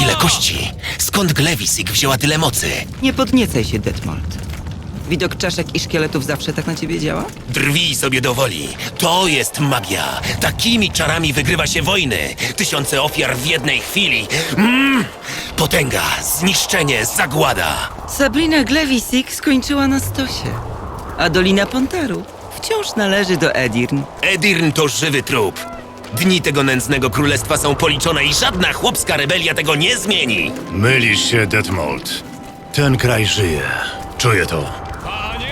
Ile kości? Skąd Glewisik wzięła tyle mocy? Nie podniecaj się, Detmold. Widok czaszek i szkieletów zawsze tak na ciebie działa? Drwij sobie do woli. To jest magia. Takimi czarami wygrywa się wojny. Tysiące ofiar w jednej chwili. Mm! Potęga, zniszczenie, zagłada. Sabrina Glewisik skończyła na stosie, a Dolina Pontaru wciąż należy do Edirn. Edirn to żywy trup. Dni tego nędznego królestwa są policzone i żadna chłopska rebelia tego nie zmieni. Mylisz się, Detmold. Ten kraj żyje. Czuję to.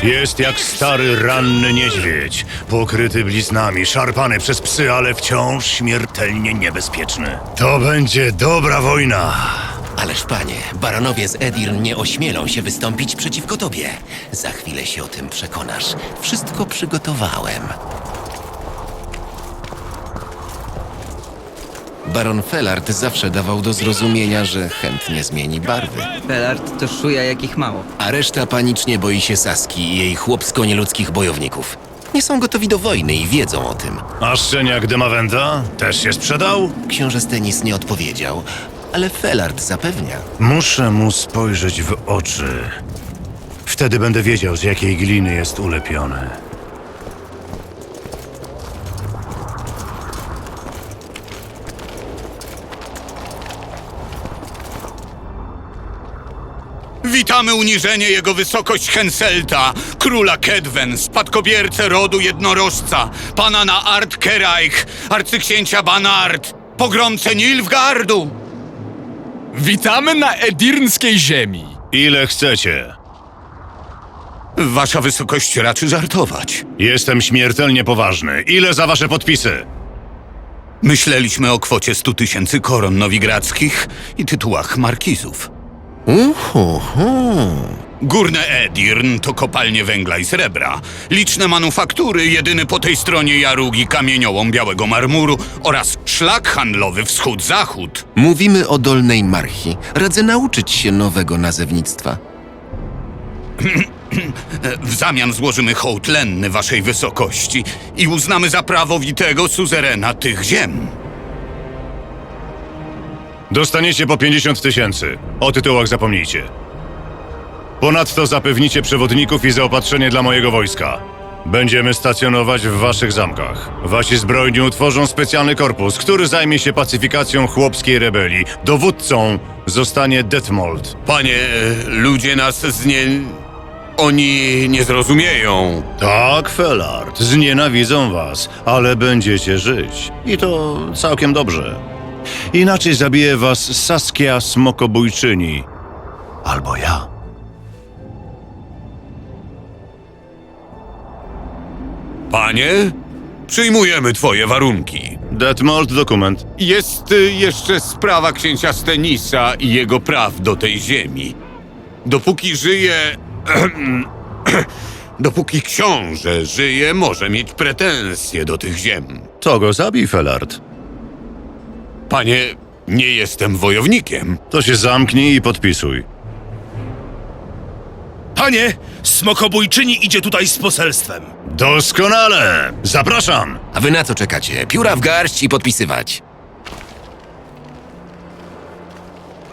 Jest jak stary, ranny niedźwiedź, pokryty bliznami, szarpany przez psy, ale wciąż śmiertelnie niebezpieczny. To będzie dobra wojna. Ależ panie, baronowie z Edirn nie ośmielą się wystąpić przeciwko tobie. Za chwilę się o tym przekonasz. Wszystko przygotowałem. Baron Fellard zawsze dawał do zrozumienia, że chętnie zmieni barwy. Belard to szuja jakich mało. A reszta panicznie boi się Saski i jej chłopsko-nieludzkich bojowników. Nie są gotowi do wojny i wiedzą o tym. A szczeniak Demawenda też się sprzedał? Książę Stenis nie odpowiedział, ale Fellard zapewnia. Muszę mu spojrzeć w oczy. Wtedy będę wiedział, z jakiej gliny jest ulepiony. Witamy uniżenie jego wysokość Henselta, króla Kedwen, spadkobiercę rodu jednorożca, pana na Art Keraich, arcyksięcia Banart, pogromcę Nilfgardu. Witamy na edirnskiej ziemi. Ile chcecie? Wasza wysokość raczy żartować. Jestem śmiertelnie poważny. Ile za wasze podpisy? Myśleliśmy o kwocie 100 tysięcy koron nowigradzkich i tytułach markizów. Uhuhu. Górne Edirn to kopalnie węgla i srebra, liczne manufaktury, jedyny po tej stronie jarugi kamieniołom białego marmuru oraz szlak handlowy wschód-zachód. Mówimy o Dolnej Marchi. Radzę nauczyć się nowego nazewnictwa. W zamian złożymy hołd lenny waszej wysokości i uznamy za prawowitego suzerena tych ziem. Dostaniecie po 50 tysięcy. O tytułach zapomnijcie. Ponadto zapewnicie przewodników i zaopatrzenie dla mojego wojska. Będziemy stacjonować w waszych zamkach. Wasi zbrojni utworzą specjalny korpus, który zajmie się pacyfikacją chłopskiej rebelii. Dowódcą zostanie Detmold. Panie, e, ludzie nas znie... Oni nie zrozumieją. Tak, Felard, znienawidzą was, ale będziecie żyć. I to całkiem dobrze. Inaczej zabije was Saskia Smokobójczyni. Albo ja. Panie, przyjmujemy twoje warunki. Detmold dokument. Jest y, jeszcze sprawa księcia Stenisa i jego praw do tej ziemi. Dopóki żyje... Dopóki książę żyje, może mieć pretensje do tych ziem. To go zabij, Felard. Panie, nie jestem wojownikiem. To się zamknij i podpisuj. Panie, smokobójczyni idzie tutaj z poselstwem. Doskonale! Zapraszam! A wy na co czekacie? Pióra w garść i podpisywać.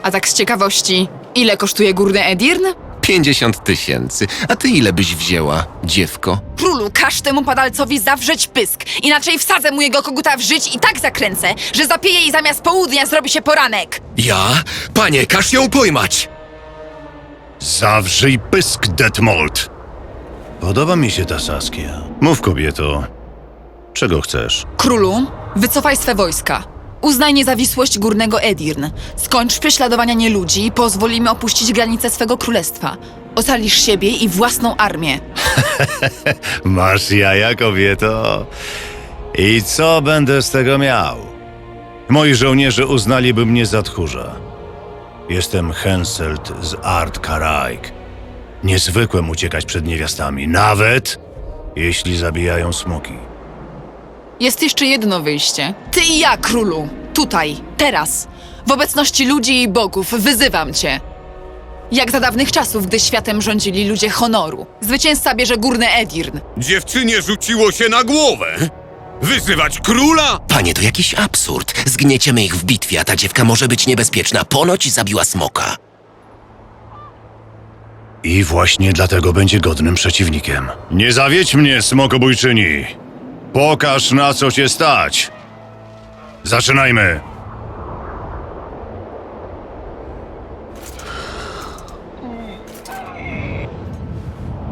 A tak z ciekawości, ile kosztuje górny Edirn? 50 tysięcy. A ty ile byś wzięła, dziewko? Królu, każ temu padalcowi zawrzeć pysk, inaczej wsadzę mu jego koguta w żyć i tak zakręcę, że zapieje i zamiast południa zrobi się poranek. Ja? Panie, każ ją pojmać! Zawrzyj pysk, Detmold! Podoba mi się ta Saskia. Mów, kobieto. Czego chcesz? Królu, wycofaj swe wojska. Uznaj niezawisłość górnego Edirn. Skończ prześladowania nieludzi i pozwól im opuścić granice swego królestwa. Ocalisz siebie i własną armię. Masz jaja, kobieto. I co będę z tego miał? Moi żołnierze uznaliby mnie za tchórza. Jestem Henselt z Art Karaik. Niezwykłem uciekać przed niewiastami, nawet jeśli zabijają smoki. Jest jeszcze jedno wyjście. Ty i ja, królu. Tutaj, teraz. W obecności ludzi i bogów wyzywam cię. Jak za dawnych czasów, gdy światem rządzili ludzie honoru. Zwycięzca bierze górny Edirn. Dziewczynie rzuciło się na głowę. Wyzywać króla? Panie, to jakiś absurd. Zgnieciemy ich w bitwie, a ta dziewka może być niebezpieczna. Ponoć zabiła smoka. I właśnie dlatego będzie godnym przeciwnikiem. Nie zawiedź mnie, smokobójczyni! Pokaż, na co cię stać! Zaczynajmy!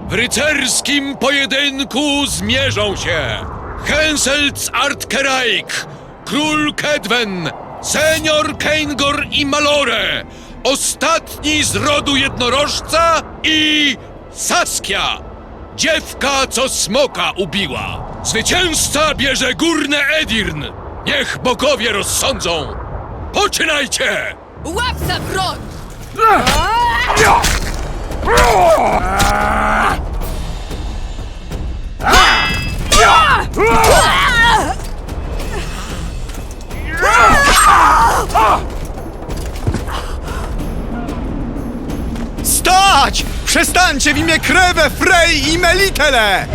W rycerskim pojedynku zmierzą się Henselt z Artkeraik, król Kedwen, senior Keingor i Malore, ostatni z rodu jednorożca i Saskia, dziewka, co smoka ubiła. Zwycięzca bierze górne Edirn. Niech bogowie rozsądzą. Poczynajcie! Łap za broń! Stać! Przestańcie w imię Krewę, Frej i Melitele!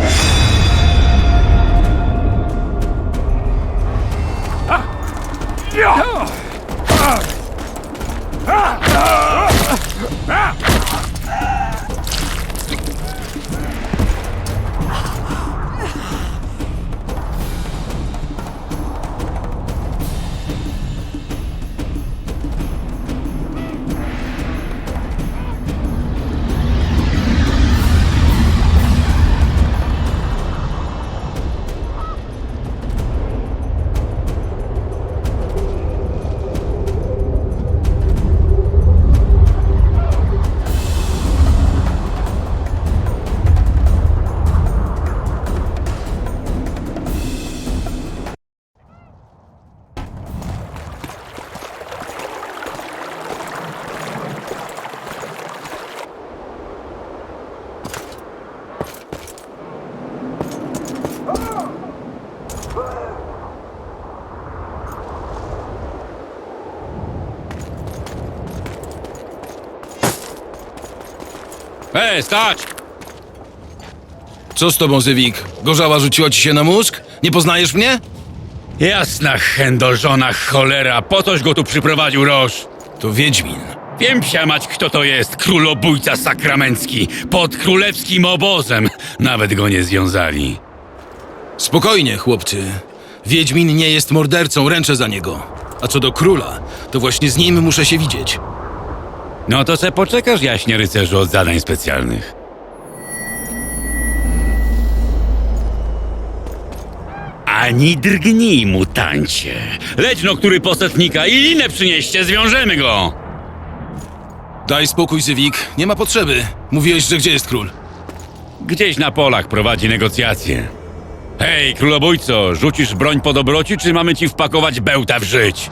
Ej, stać! Co z tobą, Zywik? Gorzała rzuciła ci się na mózg? Nie poznajesz mnie? Jasna chędożona cholera, po coś go tu przyprowadził Roż. To Wiedźmin. Wiem psia mać, kto to jest, królobójca sakramencki, pod królewskim obozem. Nawet go nie związali. Spokojnie, chłopcy. Wiedźmin nie jest mordercą, ręczę za niego. A co do króla, to właśnie z nim muszę się widzieć. No to se poczekasz, jaśnie rycerzu, od zadań specjalnych. Ani drgnij, mutancie. Leć no, który posetnika i linę przynieście, zwiążemy go. Daj spokój, Zywik. Nie ma potrzeby. Mówiłeś, że gdzie jest król? Gdzieś na polach prowadzi negocjacje. Hej, królobójco, rzucisz broń po dobroci, czy mamy ci wpakować bełta w żyć?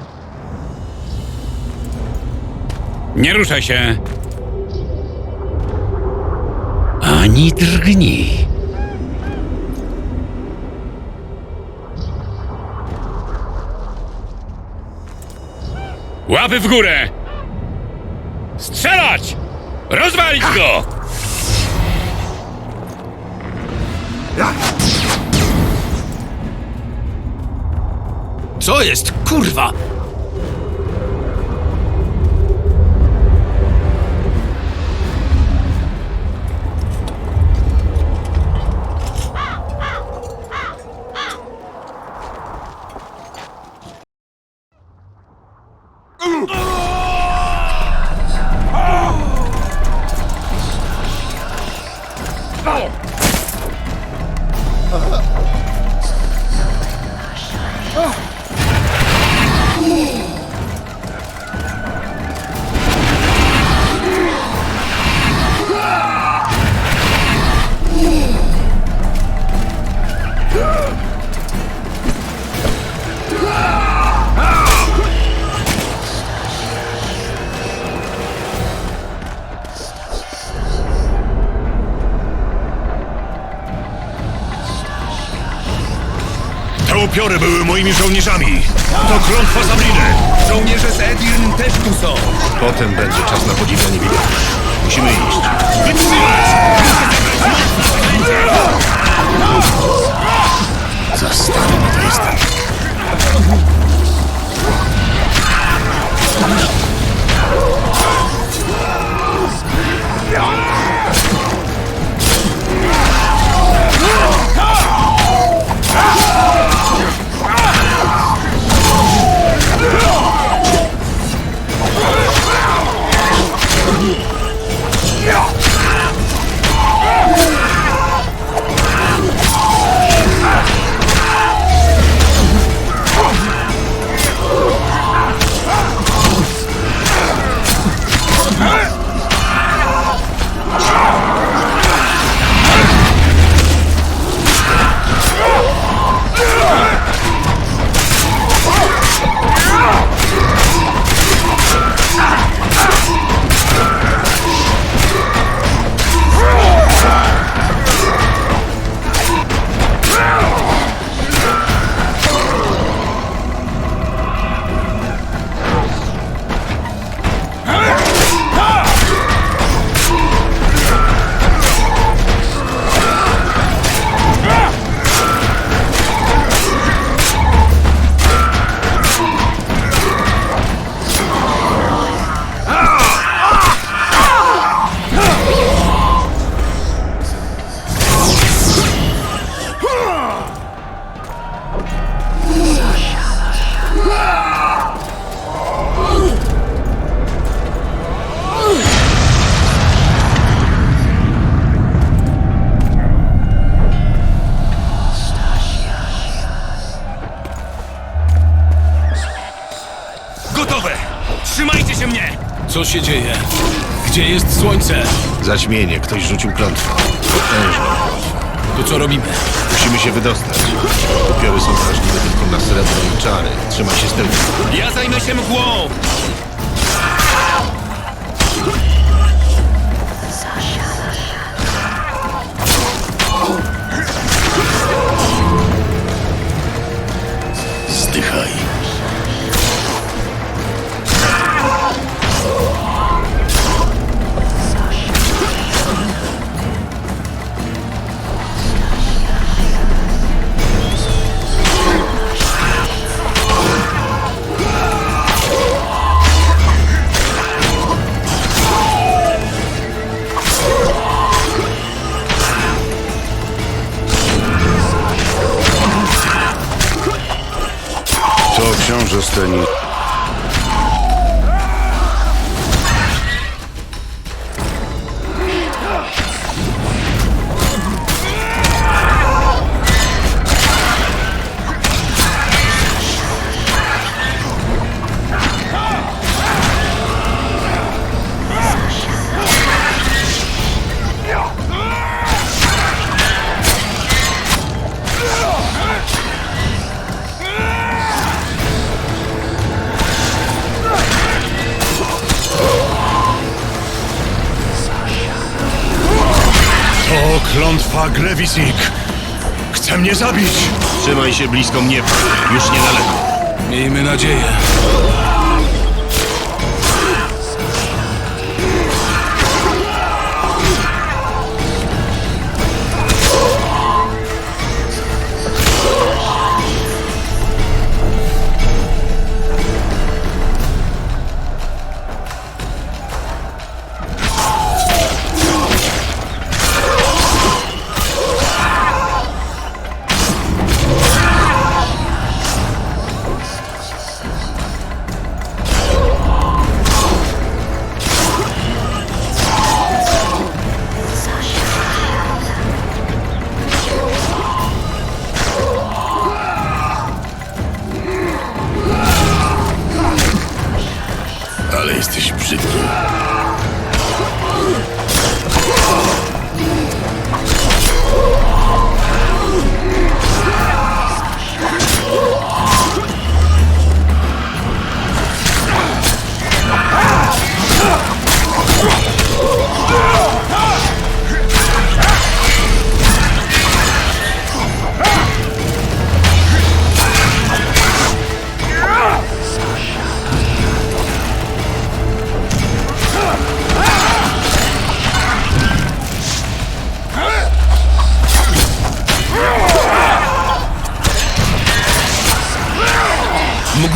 Nie ruszaj się. Ani drgnij. Łapy w górę! Strzelać! Rozwalić go! Co jest? Kurwa! Uh-huh. moimi żołnierzami! To klątwa Sabriny! Żołnierze z Edirn też tu są. Potem będzie czas na podziwianie widoku. Musimy iść. Za stary na to jestem. Słońce? Zaćmienie, ktoś rzucił klątwę. Potężną klątwę. To co robimy? Musimy się wydostać. Upiory są wrażliwe tylko na srebro i czary. Trzymaj się z tyłu. Ja zajmę się mgłą! Książę Steni. Klątwa Glewisik. Chce mnie zabić. Trzymaj się blisko mnie, już niedaleko. Miejmy nadzieję.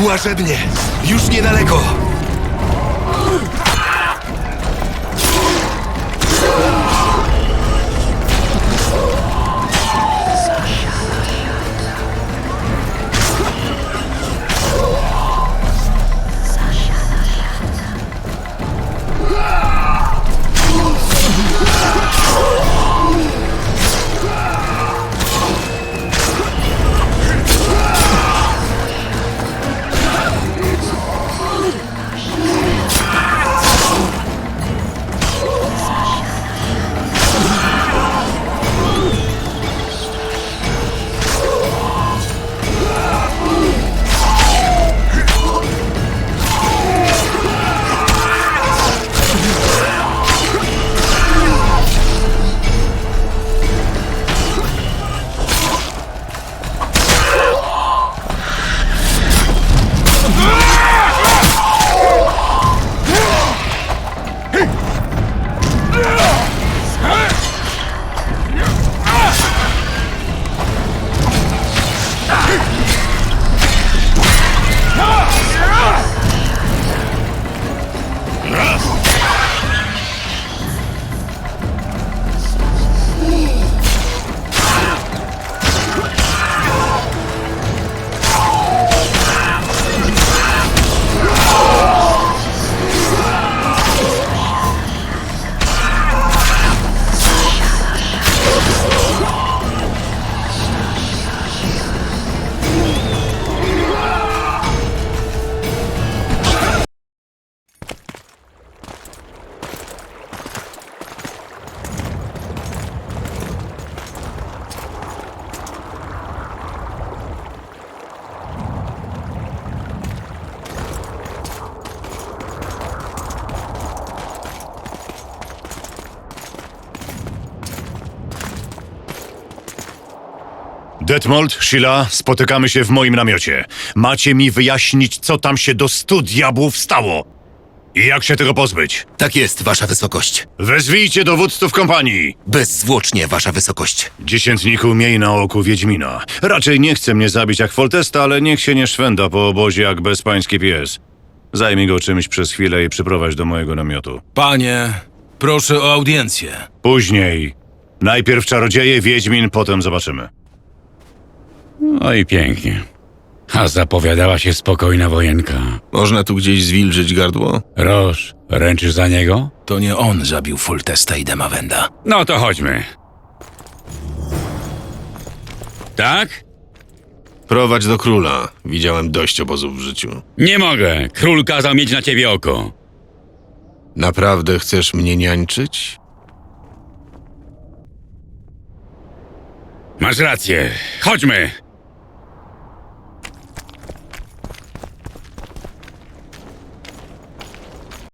Łażebnie! Już niedaleko! Detmold, Sheila, spotykamy się w moim namiocie. Macie mi wyjaśnić, co tam się do stu diabłów stało. I jak się tego pozbyć? Tak jest, wasza wysokość. Wezwijcie dowódców kompanii. Bezzwłocznie, wasza wysokość. Dziesiętniku, miej na oku Wiedźmina. Raczej nie chce mnie zabić jak Foltesta, ale niech się nie szwenda po obozie jak bezpański pies. Zajmij go czymś przez chwilę i przyprowadź do mojego namiotu. Panie, proszę o audiencję. Później. Najpierw czarodzieje, Wiedźmin, potem zobaczymy. No i pięknie. A zapowiadała się spokojna wojenka. Można tu gdzieś zwilżyć gardło? Roż, ręczysz za niego? To nie on zabił Foltesta i Demawenda. No to chodźmy. Tak? Prowadź do króla. Widziałem dość obozów w życiu. Nie mogę. Król kazał mieć na ciebie oko. Naprawdę chcesz mnie niańczyć? Masz rację. Chodźmy.